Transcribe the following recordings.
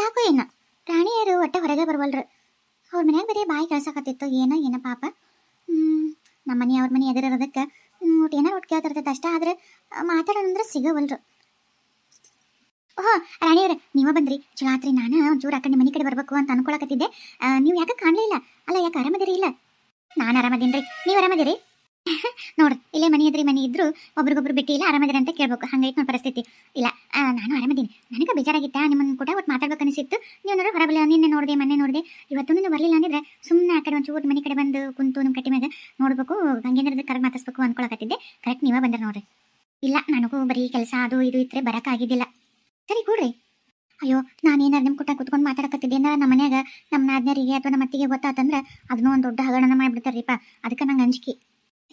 ಯಾಕೋ ಏನ. ರಾಣಿಯರು ಒಟ್ಟೆ ಹೊರಗೆ ಬರವಲ್ರು. ಅವ್ರ ಮನ್ಯಾಗ ಬರೀ ಬಾಯಿ ಕಳ್ಸಕತ್ತಿತ್ತು. ಏನೋ ಏನೋ ಪಾಪ. ನಮ್ಮ ಮನೆ, ಅವ್ರ ಮನೆ ಎದುರಿರೋದಕ್ಕೆ ಒಟ್ಟು ಏನಾರು ಒಟ್ಟು ಕೇಳ್ತಿರ್ತೈತೆ ಅಷ್ಟೇ, ಆದ್ರೆ ಮಾತಾಡೋದಂದ್ರೆ ಸಿಗವಲ್ರು. ಓಹೋ, ರಾಣಿಯವ್ರೆ, ನೀವ ಬಂದ್ರಿ. ರಾತ್ರಿ ನಾನು ಒಂಚೂರು ಆ ಕಡೆ ಮನೆ ಕಡೆ ಬರಬೇಕು ಅಂತ ಅನ್ಕೊಳಕತ್ತಿದ್ದೆ. ನೀವು ಯಾಕೆ ಕಾಣಲಿಲ್ಲ? ಅಲ್ಲ, ಯಾಕೆ ಆರಾಮದಿರಿ ಇಲ್ಲ? ನಾನು ಆರಾಮದೀನ್ರಿ. ನೀವು ಆರಾಮದಿರಿ? ನೋಡ್ರಿ ಇಲ್ಲೇ ಮನೆ ಎದ್ರಿ ಮನೆ ಇದ್ರು ಒಬ್ರಿಗೊಬ್ರು ಬಿಟ್ಟು ಇಲ್ಲ ಆರಾಮದಿರ ಅಂತ ಕೇಳ್ಬೇಕು. ಹಂಗೈತೆ ನೋಡ್ ಪರಿಸ್ಥಿತಿ. ಇಲ್ಲ ನಾನು ಆರಾಮದೀನಿ. ನನಗೆ ಬೇಜಾರಾಗಿತ್ತ? ನಿಮ್ಮನ್ನ ಕೂಡ ಒಟ್ಟು ಮಾತಾಡ್ಬೇಕು ಅನಿಸಿತ್ತು. ನೀವು ನೋಡ್ರಿ ಹೊರಬಲ್ಲ, ನಿನ್ನೆ ನೋಡಿದೆ ಮನೆ ನೋಡಿದೆ. ಇವತ್ತು ನೀನು ಬರಲಿಲ್ಲ ಅಂದಿದ್ರೆ ಸುಮ್ಮನೆ ಆ ಕಡೆ ಒಂಚೂರು ಮನೆ ಕಡೆ ಬಂದು ಕುಂತು ನಮ್ಮ ಕಟ್ಟಿ ಮ್ಯಾಗ ನೋಡ್ಬೇಕು. ಗಂಗೇಂದ್ರದ ಕರೆಗೆ ಮಾತಾಡ್ಸ್ಬೇಕು ಅನ್ಕೊಳಕತ್ತಿದ್ದೆ. ಕರೆಕ್ಟ್ ನೀವೇ ಬಂದ್ರೆ ನೋಡ್ರಿ. ಇಲ್ಲ, ನನಗೂ ಬರೀ ಕೆಲಸ ಅದು ಇದು ಇದ್ರೆ ಬರೋಕ್ಕಾಗಿದ್ದಿಲ್ಲ ಸರಿ, ಕೊಡ್ರಿ. ಅಯ್ಯೋ ನಾನೇನಾರು ನಿಮ್ಮ ಕುಟ್ಟ ಕುತ್ಕೊಂಡು ಮಾತಾಡಕತ್ತಿದ್ದೆ ಏನಾರ ನಮ್ಮ ಮನ್ಯಾಗ ನಮ್ಮ ನಾದ್ನರಿಗೆ ಅಥವಾ ನಮ್ಮ ಅತ್ತಿಗೆ ಗೊತ್ತಾತಂದ್ರೆ ಅದನ್ನೂ ಒಂದು ದೊಡ್ಡ ಹಗರಣ ಮಾಡಿಬಿಡ್ತಾರ್ರಿಪ್ಪ ಅದಕ್ಕೆ ನಂಗೆ ಅಂಜಿಕೆ.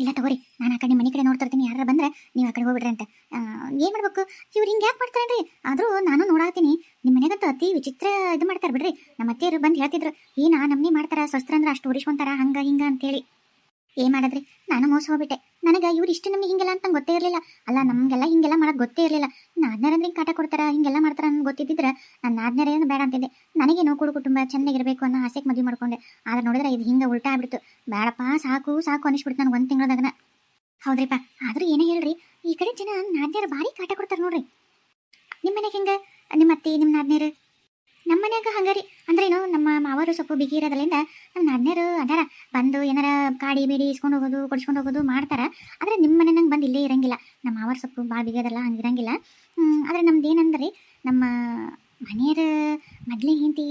ಇಲ್ಲ ತಗೋರಿ, ನಾನು ಆ ಕಡೆ ಮನೆ ಕಡೆ ನೋಡ್ತಿರ್ತೀನಿ ಯಾರು ಬಂದ್ರೆ ನೀವು ಆ ಕಡೆ ಹೋಗ್ಬಿಡ್ರಿ ಅಂತ. ಏನು ಮಾಡ್ಬೇಕು? ಇವ್ರು ಹಿಂಗೆ ಯಾಕೆ ಮಾಡ್ತಾರೇನ್ರಿ? ಆದರೂ ನಾನು ನೋಡಾತೀನಿ ನಿಮ್ಮ ಮನೆಗಂತೂ ಅತಿ ವಿಚಿತ್ರ ಇದು ಮಾಡ್ತಾರೆ ಬಿಡ್ರಿ. ನಮ್ಮ ಅತ್ತೆಯರು ಬಂದು ಹೇಳ್ತಿದ್ರು, ಏನ ನಮ್ಮನೆ ಮಾಡ್ತಾರ, ಸ್ವಸ್ತ್ರ ಅಂದ್ರೆ ಅಷ್ಟು ಉರಿಸ್ಕೊಂತಾರ, ಹಂಗ ಹಿಂಗ ಅಂತೇಳಿ. ಏನ್ ಮಾಡದ್ರಿ? ನಾನು ಮೋಸ ಹೋಗ್ಬಿಟ್ಟೆ. ನನಗೆ ಇವ್ರು ಇಷ್ಟು ನಮಗೆ ಹಿಂಗೆಲ್ಲ ಅಂತ ಗೊತ್ತೇ ಇರಲಿಲ್ಲ. ಅಲ್ಲ, ನಮಗೆಲ್ಲ ಹಿಂಗೆಲ್ಲ ಮಾಡಕ್ಕೆ ಗೊತ್ತೇ ಇರಲಿಲ್ಲ. ನಾದ್ನಾರ ಕಾಟ ಕೊಡ್ತಾರ, ಹಿಂಗೆಲ್ಲ ಮಾಡ್ತಾರ ಅಂತ ಗೊತ್ತಿದ್ದಿದ್ರೆ ನಾನು ನಾದ್ನಾರ ಏನು ಬೇಡ ಅಂತಿದ್ದೆ. ನನಗೆ ನೋಕುಳು ಕುಟುಂಬ ಚೆನ್ನಾಗಿರಬೇಕು ಅನ್ನೋ ಆಸೆಗೆ ಮದುವೆ ಮಾಡ್ಕೊಂಡೆ. ಆದ್ರೆ ನೋಡಿದ್ರೆ ಇದು ಹಿಂಗೆ ಉಲ್ಟಾ ಆಗ್ಬಿಡ್ತು. ಬೇಡಪ್ಪ, ಸಾಕು ಸಾಕು ಅನಿಸ್ಬಿಡ್ತು ನನಗೆ ಒಂದು ತಿಂಗಳದಾಗನ. ಹೌದ್ರಿಪ್ಪ, ಆದ್ರೂ ಏನೇ ಹೇಳ್ರಿ, ಈ ಕಡೆ ಜನ ನಾದ್ನರು ಭಾರಿ ಕಾಟ ಕೊಡ್ತಾರೆ ನೋಡ್ರಿ. ನಿಮ್ಮ ಮನೆಗೆ ಹೆಂಗ? ನಿಮ್ಮ ಅತ್ತೆ, ನಿಮ್ಮ ನಾದ್ನೇರು ನಮ್ಮ ಮನ್ಯಾಗ ಹಂಗಾರಿ ಅಂದ್ರೇನು ನಮ್ಮ ಮಾವರು ಸ್ವಲ್ಪ ಬಿಗಿ ಇರೋದ್ರಿಂದ ನಮ್ಮ ಅಣ್ಣರು ಅದಾರ, ಬಂದು ಏನಾರ ಕಾಡಿ ಬೀಡಿ ಇಸ್ಕೊಂಡು ಹೋಗೋದು, ಕೊಡ್ಸ್ಕೊಂಡು ಹೋಗೋದು ಮಾಡ್ತಾರ. ಆದ್ರೆ ನಿಮ್ಮ ಮನೆ ನಂಗೆ ಬಂದು ಇಲ್ಲೇ ಇರಂಗಿಲ್ಲ. ನಮ್ಮ ಮಾವರ ಸ್ವಲ್ಪ ಭಾಳ ಬಿಗಿಯೋದಲ್ಲ ಹಂಗೆ ಇರಂಗಿಲ್ಲ. ಆದ್ರೆ ನಮ್ದು ಏನಂದ್ರೆ ನಮ್ಮ ಮನೆಯರ ಮೊದಲೇ ಹೆಂಡತಿ,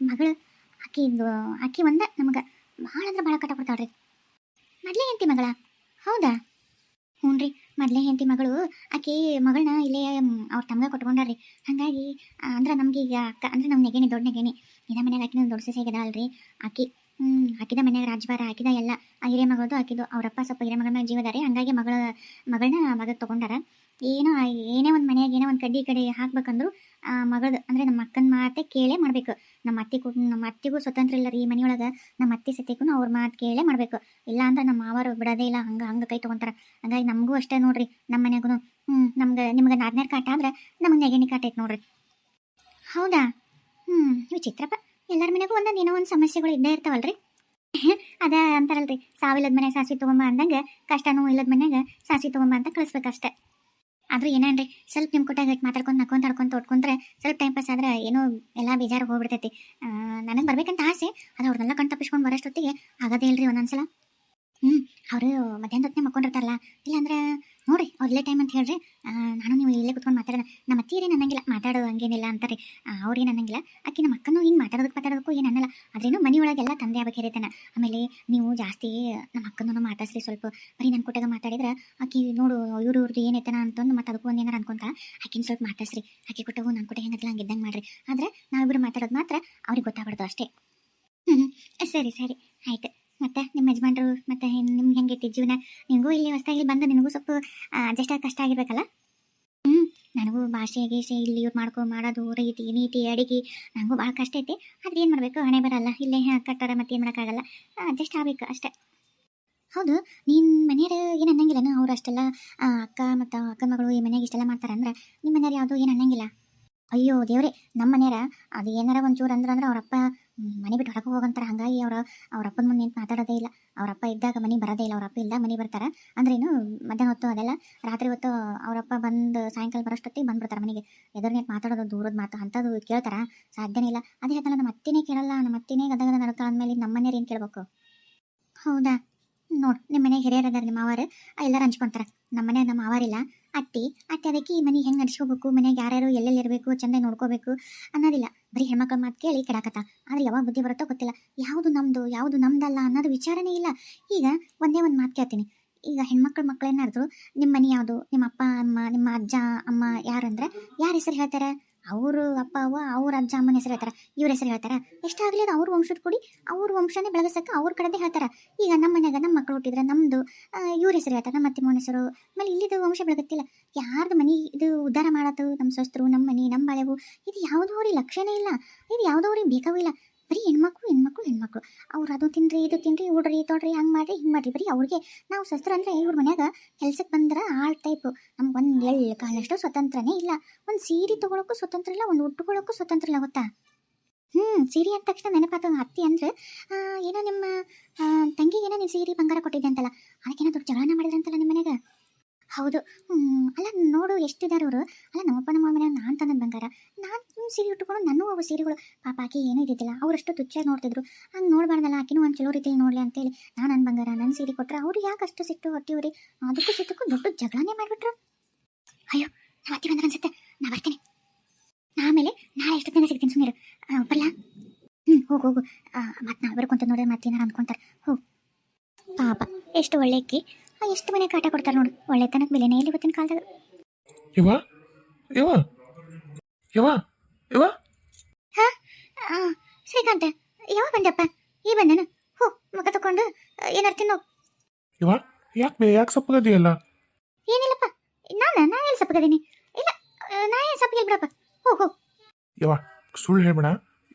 ಮಗಳು ಆಕಿ ಆಕಿ ಒಂದ ನಮಗೆ ಭಾಳ ಅಂದ್ರೆ ಭಾಳ ಕಟ್ಟ ಕೊಡ್ತಾಳ್ರಿ. ಮೊದಲೇ ಹೆಂಡತಿ ಮಗಳ? ಹೌದಾ? ಹ್ಞೂ ರೀ, ಮೊದಲೇ ಹೆಂಡತಿ ಮಗಳು, ಆಕೆ ಮಗಳನ್ನ ಇಲ್ಲೇ ಅವ್ರ ತಮ್ಗ ಕೊಟ್ಕೊಂಡಾರ್ರಿ. ಹಾಗಾಗಿ ಅಂದ್ರೆ ನಮ್ಗೆ ಈಗ ಅಕ್ಕ, ಅಂದ್ರೆ ನಮ್ಮ ನೆಗೆನೆ ದೊಡ್ಡ ನೆಗೆನೆ ಇದ ಮನ್ಯಾಗ ಆಕಿನ ದೊಡ್ಡ ಸೊಸೆ ಅಲ್ರಿ ಆಕಿ ಹ್ಞೂ ಆಕಿದ ಮನೆಯಾಗ ರಾಜ್ಭಾರ ಹಾಕಿದ ಎಲ್ಲ ಹಿರಿಯ ಮಗಳದು, ಆಕಿದು ಅವರಪ್ಪ ಸ್ವಲ್ಪ ಹಿರಿಯ ಮಗಳ ಮೇಲೆ ಜೀವದಾರೆ ಹಂಗಾಗಿ ಮಗಳ ಮಗಳನ್ನ ಮಗ ತಗೊಂಡಾರ. ಏನೋ ಏನೇ ಒಂದು ಮನೆಯಾಗ ಏನೋ ಒಂದು ಕಡ್ಡಿ ಕಡೆ ಹಾಕ್ಬೇಕಂದ್ರು ಆ ಮಗಳದು ಅಂದ್ರೆ ನಮ್ಮ ಅಕ್ಕನ ಮಾತೆ ಕೇಳೇ ಮಾಡ್ಬೇಕು. ನಮ್ಮ ಅತ್ತೆ ಕೂಡ ನಮ್ಮ ಅತ್ತಿಗೂ ಸ್ವತಂತ್ರ ಇಲ್ಲ ರೀ ಈ ಮನೆಯೊಳಗೆ. ನಮ್ಮ ಅತ್ತಿ ಸತಿಗೂ ಅವ್ರ ಮಾತು ಕೇಳೇ ಮಾಡ್ಬೇಕು. ಇಲ್ಲ ಅಂದ್ರೆ ನಮ್ಮ ಮಾವರು ಬಿಡೋದೇ ಇಲ್ಲ, ಹಂಗೆ ಹಂಗೆ ಕೈ ತಗೊಂತಾರ. ಹಂಗಾಗಿ ನಮಗೂ ಅಷ್ಟೇ ನೋಡ್ರಿ ನಮ್ಮ ಮನೆಗೂ ಹ್ಞೂ ನಮ್ಗೆ, ನಿಮ್ಗೆ ನಾದ್ನೇರ್ ಕಾಟ ಆದ್ರೆ ನಮಗೆ ನೆಗೆಣಿ ಕಾಟ ಐತೆ ನೋಡ್ರಿ. ಹೌದಾ? ಹ್ಞೂ ವಿಚಿತ್ರಪ್ಪ. ಎಲ್ಲರ ಮನೆಗೂ ಒಂದೊಂದು ಏನೋ ಒಂದು ಸಮಸ್ಯೆಗಳು ಇದ್ದೇ ಇರ್ತಾವಲ್ರಿ. ಅದ ಅಂತಾರಲ್ರಿ ಸಾವಿಲ್ಲದ ಮನೆ ಸಾಸಿ ತಗೊಂಬ ಅಂದಂಗ, ಕಷ್ಟನೂ ಇಲ್ಲದ ಮನೆಗೆ ಸಾಸಿ ತಗೊಂಬ ಅಂತ ಕಳಿಸ್ಬೇಕಷ್ಟೆ. ಆದ್ರೂ ಏನೇನ್ರಿ? ಸ್ವಲ್ಪ ನಿಮ್ಮ ಕೊಟ್ಟಾಗ ಮಾತಾಡ್ಕೊಂಡು ನಕ್ಕೊಂತ ತಡ್ಕೊಂತ ತೊಟ್ಕೊಂಡ್ರೆ ಸ್ವಲ್ಪ ಟೈಮ್ ಪಾಸ್ ಆದ್ರೆ ಏನೋ ಎಲ್ಲ ಬೇಜಾರು ಹೋಗ್ಬಿಡ್ತೈತಿ. ನನಗೆ ಬರ್ಬೇಕಂತ ಆಸೆ ಅದು ಅವ್ರನ್ನೆಲ್ಲ ಕಣ್ ತಪ್ಪಿಸ್ಕೊಂಡು ಬರೋಷ್ಟೊತ್ತಿಗೆ ಆಗೋದೇ ಇಲ್ರಿ ಒಂದೊಂದ್ಸಲ. ಹ್ಞೂ ಅವರು ಮಧ್ಯಾಹ್ನ ಹೊತ್ತಿಗೆ ಮಕ್ಕೊಂಡಿರ್ತಾರಲ್ಲ ಇಲ್ಲಾಂದ್ರೆ ನೋಡ್ರಿ, ಅವ್ರು ಇಲ್ಲೇ ಟೈಮ್ ಅಂತ ಹೇಳ್ರಿ ನಾನು ನೀವು ಇಲ್ಲೇ ಕುತ್ಕೊಂಡು ಮಾತಾಡೋಣ ನಮ್ಮ ಅತ್ತೀರಿ ಅನ್ನಂಗಿಲ್ಲ ಮಾತಾಡೋ ಹಂಗೇನಿಲ್ಲ ಅಂತಾರೆ. ಅವ್ರೇನು ಅನ್ನಂಗಿಲ್ಲ ಅಕ್ಕಿ ನಮ್ಮ ಅಕ್ಕನೂ ಹಿಂಗೆ ಮಾತಾಡೋದಕ್ಕೆ ಮಾತಾಡೋದಕ್ಕೂ ಏನು ಅನ್ನಲ್ಲ. ಆದ್ರೇನು ಮನೆ ಒಳಗೆಲ್ಲ ತಂದೆ ಆಗಬೇಕು ಹಿರಿತನ. ಆಮೇಲೆ ನೀವು ಜಾಸ್ತಿ ನಮ್ಮ ಅಕ್ಕನೂ ಮಾತಾಡ್ಸ್ರಿ ಸ್ವಲ್ಪ. ಬರೀ ನನ್ನ ಕೊಟ್ಟಾಗ ಮಾತಾಡಿದ್ರೆ ಆಕಿ ನೋಡು, ಇವ್ರು ಇವ್ರದ್ದು ಏನೈತನ ಅಂತಂದು ಮತ್ತೆ ಅದಕ್ಕೂ ಒಂದು ಏನಾರು ಅನ್ಕೊಂತ ಆಕಿನ ಸ್ವಲ್ಪ ಮಾತಾಡ್ಸ್ರಿ. ಅಕ್ಕಿ ಕೊಟ್ಟವು ನನ್ನ ಕೊಟ್ಟ ಹೆಂಗದಿಲ್ಲ ಹಂಗೆ ಇದ್ದಂಗೆ ಮಾಡ್ರಿ. ಆದ್ರೆ ನಾವಿಬ್ರು ಮಾತಾಡೋದು ಮಾತ್ರ ಅವ್ರಿಗೆ ಗೊತ್ತಾಗ್ಬಾರ್ದು ಅಷ್ಟೇ ಹ್ಞೂ ಸರಿ ಸರಿ ಆಯ್ತು ಮತ್ತೆ ನಿಮ್ಮ ಯಜಮಾನ್ರು ಮತ್ತೆ ನಿಮ್ಗೆ ಹೆಂಗೈತಿ ಜೀವನ ನಿಮಗೂ ಇಲ್ಲಿ ಹೊಸ್ದಾಗಿ ಬಂದು ನಿನಗೂ ಸ್ವಲ್ಪ ಅಡ್ಜಸ್ಟ್ ಆಗಿ ಕಷ್ಟ ಆಗಿರ್ಬೇಕಲ್ಲ? ಹ್ಞೂ ನನಗೂ ಭಾಷೆ ಗೀಷೆ ಇಲ್ಲಿ ಇವ್ರು ಮಾಡ್ಕೊ, ಮಾಡೋದು, ರೀತಿ, ನೀತಿ, ಅಡಿಗೆ ನನಗೂ ಭಾಳ ಕಷ್ಟ ಐತಿ. ಆದ್ರೆ ಏನು ಮಾಡಬೇಕು? ಹಣೆ ಬರಲ್ಲ. ಇಲ್ಲೇ ಕಟ್ಟಾರ ಮತ್ತೆ ಏನು ಮಾಡೋಕ್ಕಾಗಲ್ಲ. ಅಡ್ಜಸ್ಟ್ ಆಗಬೇಕು ಅಷ್ಟೇ. ಹೌದು, ನೀನು ಮನೆಯವ್ರ ಏನು ಅನ್ನಂಗಿಲ್ಲನ? ಅವ್ರು ಅಷ್ಟೆಲ್ಲ ಅಕ್ಕ ಮತ್ತು ಅಕ್ಕ ಮಗಳು ಈ ಮನೆಗೆ ಇಷ್ಟೆಲ್ಲ ಮಾಡ್ತಾರೆ ಅಂದ್ರೆ ನಿಮ್ಮ ಮನೆಯವ್ರು ಯಾವುದೂ ಏನು ಅನ್ನಂಗಿಲ್ಲ? ಅಯ್ಯೋ ದೇವ್ರೆ ನಮ್ಮ ಮನೆಯರ ಅದು ಏನಾರ ಒಂಚೂರು ಅಂದ್ರೆ ಅಂದ್ರೆ ಅವರಪ್ಪ ಮನೆ ಬಿಟ್ಟು ಹೊರಗೆ ಹೋಗಂತಾರೆ. ಹಾಗಾಗಿ ಅವ್ರ ಅವ್ರ ಅಪ್ಪನ ಮುಂದೆ ನಿಂತು ಮಾತಾಡೋದೇ ಇಲ್ಲ. ಅವರಪ್ಪ ಇದ್ದಾಗ ಮನೆ ಬರೋದೇ ಇಲ್ಲ. ಅವ್ರ ಅಪ್ಪ ಮನೆ ಬರ್ತಾರೆ. ಅಂದ್ರೇನು ಮಧ್ಯಾಹ್ನ ಹೊತ್ತು ಅದೆಲ್ಲ, ರಾತ್ರಿ ಹೊತ್ತು ಅವರಪ್ಪ ಬಂದು ಸಾಯಂಕಾಲ ಬರೋಷ್ಟೊತ್ತಿಗೆ ಬಂದ್ಬಿಡ್ತಾರೆ ಮನೆಗೆ. ಎದುರು ನಿಂತು ಮಾತಾಡೋದು, ದೂರದ ಮಾತು, ಅಂಥದ್ದು ಕೇಳ್ತಾರ. ಸಾಧ್ಯನೇ ಇಲ್ಲ. ಅದೇ ಹೇಳ್ತಾನೆ ನಮ್ಮ ಅತ್ತಿನೇ ಕೇಳಲ್ಲ, ನಮ್ಮ ಅತ್ತಿನೇ ಗದಗದ ನಡ್ತಾಳ ಅಂದಮೇಲೆ ನಮ್ಮ ಮನೆಯವ್ರು ಏನು ಕೇಳ್ಬೇಕು? ಹೌದಾ? ನೋಡಿ ನಿಮ್ಮ ಮನೆಗೆ ಹಿರಿಯರು ಅದಾರ ನಿಮ್ಮ ಮಾವಾರು. ಎಲ್ಲರೂ ಹಂಚ್ಕೊಂತಾರೆ. ನಮ್ಮ ಮನೆ ನಮ್ಮ ಮಾವಾರಿಲ್ಲ ಅತ್ತಿ, ಅತ್ತೆ ಅದಕ್ಕೆ ಈ ಮನೆ ಹೆಂಗೆ ನಡ್ಸ್ಕೋಬೇಕು? ಮನೆಗೆ ಯಾರ್ಯಾರು ಎಲ್ಲೆಲ್ಲಿ ಇರಬೇಕು? ಚಂದ ನೋಡ್ಕೋಬೇಕು ಅನ್ನೋದಿಲ್ಲ. ಬರೀ ಹೆಣ್ಮಕ್ಳ ಮಾತು ಕೇಳಿ ಕೆಡಾಕತ್ತ? ಆದ್ರೆ ಯಾವಾಗ ಬುದ್ಧಿ ಬರುತ್ತೋ ಗೊತ್ತಿಲ್ಲ. ಯಾವುದು ನಮ್ದು, ಯಾವುದು ನಮ್ದಲ್ಲ ಅನ್ನೋದು ವಿಚಾರನೇ ಇಲ್ಲ. ಈಗ ಒಂದೇ ಒಂದು ಮಾತು ಕೇಳ್ತೀನಿ. ಈಗ ಹೆಣ್ಮಕ್ಳ ಮಕ್ಕಳೇನಾದ್ರು ನಿಮ್ಮ ಮನೆ ಯಾವುದು? ನಿಮ್ಮ ಅಪ್ಪ, ಅಮ್ಮ, ನಿಮ್ಮ ಅಜ್ಜ, ಅಮ್ಮ ಯಾರಂದ್ರೆ ಯಾರ ಹೆಸರು ಹೇಳ್ತಾರೆ? ಅವರು ಅಪ್ಪ, ಅವ್ವ, ಅವ್ರ ಅಜ್ಜ, ಅಮ್ಮನ ಹೆಸರು ಹೇಳ್ತಾರೆ, ಇವ್ರ ಹೆಸರು ಹೇಳ್ತಾರೆ. ಎಷ್ಟಾಗಲಿ ಅದು ಅವ್ರ ವಂಶದ ಕೂಡಿ ಅವ್ರ ವಂಶನೇ ಬೆಳಗಿಸಕ್ಕೆ ಅವ್ರ ಕಡೆದೇ ಹೇಳ್ತಾರೆ. ಈಗ ನಮ್ಮ ಮನ್ಯಾಗ ನಮ್ಮ ಮಕ್ಕಳು ಹುಟ್ಟಿದ್ರೆ ನಮ್ಮದು ಇವ್ರ ಹೆಸರು ಹೇಳ್ತಾರೆ, ನಮ್ಮ ಅತ್ತೆ ಹೆಸರು. ಆಮೇಲೆ ಇಲ್ಲಿದು ವಂಶ ಬೆಳಗತ್ತಿಲ್ಲ. ಯಾರ್ದು ಮನೆ ಇದು ಉದ್ಧಾರ ಮಾಡತ್ತು ನಮ್ಮ ಸೊಸ್ತರು ನಮ್ಮ ಮನೆ, ನಮ್ಮ ಬಾಳೆವು ಇದು ಯಾವುದೋ ಅವ್ರಿಗೆ ಲಕ್ಷಣೇ ಇಲ್ಲ. ಇದು ಯಾವುದೋ ಅವ್ರಿಗೆ ಬೇಕಾಗೂ ಇಲ್ಲ. ಬರೀ ಹೆಣ್ಮಕ್ಳು ಹೆಣ್ಮಕ್ಳು ಹೆಣ್ಮಕ್ಳು. ಅವ್ರು ಅದು ತಿನ್ರಿ, ಇದು ತಿನ್ರಿ ಉಡ್ರಿ ತೊಡ್ರಿ ಹಂಗೆ ಮಾಡ್ರಿ, ಹಿಂಗೆ ಮಾಡ್ರಿ. ಬರೀ ಅವ್ರಿಗೆ ನಾವು ಸಸ್ತ್ರ ಅಂದರೆ ಇವ್ರ ಮನ್ಯಾಗ ಕೆಲ್ಸಕ್ಕೆ ಬಂದ್ರೆ ಆಳ್ ಟೈಪು ನಮ್ಗೆ ಒಂದು ಎಳ್ಳು ಕಾಲಷ್ಟು ಸ್ವತಂತ್ರನೇ ಇಲ್ಲ. ಒಂದು ಸೀರೆ ತೊಗೊಳಕ್ಕೂ ಸ್ವತಂತ್ರ ಇಲ್ಲ, ಒಂದು ಉಟ್ಕೊಳ್ಳೋಕ್ಕೂ ಸ್ವತಂತ್ರ ಇಲ್ಲ, ಗೊತ್ತಾ? ಹ್ಞೂ ಸೀರೆ ಅಂದ ತಕ್ಷಣ ನೆನಪಾತ ಅತ್ತಿ ಅಂದ್ರೆ ಏನೋ ನಿಮ್ಮ ತಂಗಿಗೆ ಏನೋ ನೀವು ಸೀರೆ ಬಂಗಾರ ಕೊಟ್ಟಿದ್ದೆ ಅಂತಲ್ಲ ಅದಕ್ಕೇನೋ ದೊಡ್ಡ ಜಗಳನ ಮಾಡಿದ್ರಂತಲ್ಲ ನಿಮ್ಮ ಮನ್ಯಾಗ? ಹೌದು. ಅಲ್ಲ ನೋಡು ಎಷ್ಟಿದ್ದಾರೆ ಅವರು. ಅಲ್ಲ ನಮ್ಮಪ್ಪ ನಮ್ಮ ಮನೆ ನಾನು ತಂದದ ಬಂಗಾರ. ನಾನು ಸೀರೆ ಉಟ್ಕೊಂಡು ನನಗೂ ಅವು ಸೀರೆಗಳು. ಪಾಪ ಆಕೆ ಏನೂ ಇದ್ದಿದ್ದಿಲ್ಲ. ಅವರಷ್ಟು ತುಚ್ಚಾಗಿ ನೋಡ್ತಿದ್ರು. ಹಂಗೆ ನೋಡಬಾರ್ದಲ್ಲ, ಆಕಿನೂ ಒಂದು ಚಲೋ ರೀತಿಯಲ್ಲಿ ನೋಡಲಿ ಅಂತೇಳಿ ನಾನು ನನ್ನ ಬಂಗಾರ ನನ್ನ ಸೀರೆ ಕೊಟ್ಟರೆ ಅವ್ರು ಯಾಕೆ ಅಷ್ಟು ಸಿಟ್ಟು ಹೊಟ್ಟಿವ್ರಿ ಅದಕ್ಕೂ ಸಿಟ್ಟಕ್ಕೂ ದೊಡ್ಡ ಜಗಳನೇ ಮಾಡಿಬಿಟ್ರು. ಅಯ್ಯೋ ನಾ ಅತ್ತಿ ಬಂದ್ರೆ ಅನ್ಸುತ್ತೆ. ನಾ ಬರ್ತೀನಿ. ಆಮೇಲೆ ನಾಳೆ ಎಷ್ಟು ದಿನ ಸಿಗ್ತೀನಿ ಸುಮ್ಮನೆ ಬರಲ್ಲ ಹ್ಞೂ ಹೋಗು ಹೋಗು. ಮತ್ತೆ ನಾಳೆ ಬರ್ಕೊಂತ ನೋಡಿದ್ರೆ ಮತ್ತೆ ಏನಾರು ಅಂದ್ಕೊಂತಾರೆ ಹೋಗು ಪಾಪ, ಎಷ್ಟು ಒಳ್ಳೆ ಅಕ್ಕಿ. ಎಷ್ಟು ಮನೆ ಕಾಟ ಕೊಡ್ತಾರೆ ನೋಡು. ಒಳ್ಳೆತನಕ್ಕೆ ಬೆಲೆನೇ ಇಲ್ಲ ಇವತ್ತಿನ ಕಾಲದಾಗ. ಯವ್ವ ಯವ್ವ ಯವ್ವ. ಯವ್ವ ಆ, ಶ್ರೀಕಾಂತ ಯಾವಾಗ ಬಂದಪ್ಪ? ಈ ಬಂದನ ಹೋ ಮುಖ ತಕೊಂಡು ಏನಾರು ತಿನ್ನು. ಯವ್ವ ಯಾಕೆ ಬೇ ಯಾಕೆ ಸಪ್ಪಗದಿಯಲ್ಲ ಏನಿಲ್ಲಪ್ಪ ನಾನು ನಾ ಎಲ್ಲಿ ಸಪ್ಪಗದೀನಿ ಇಲ್ಲ ನಾ ಏನು ಸಪ್ಪಗಿಲ್ಲ ಬಿಡಪ್ಪ ಹೋ ಹೋ. ಯವ್ವ ಸುಳ್ಳು ಹೇಳ್ಬೇಡ.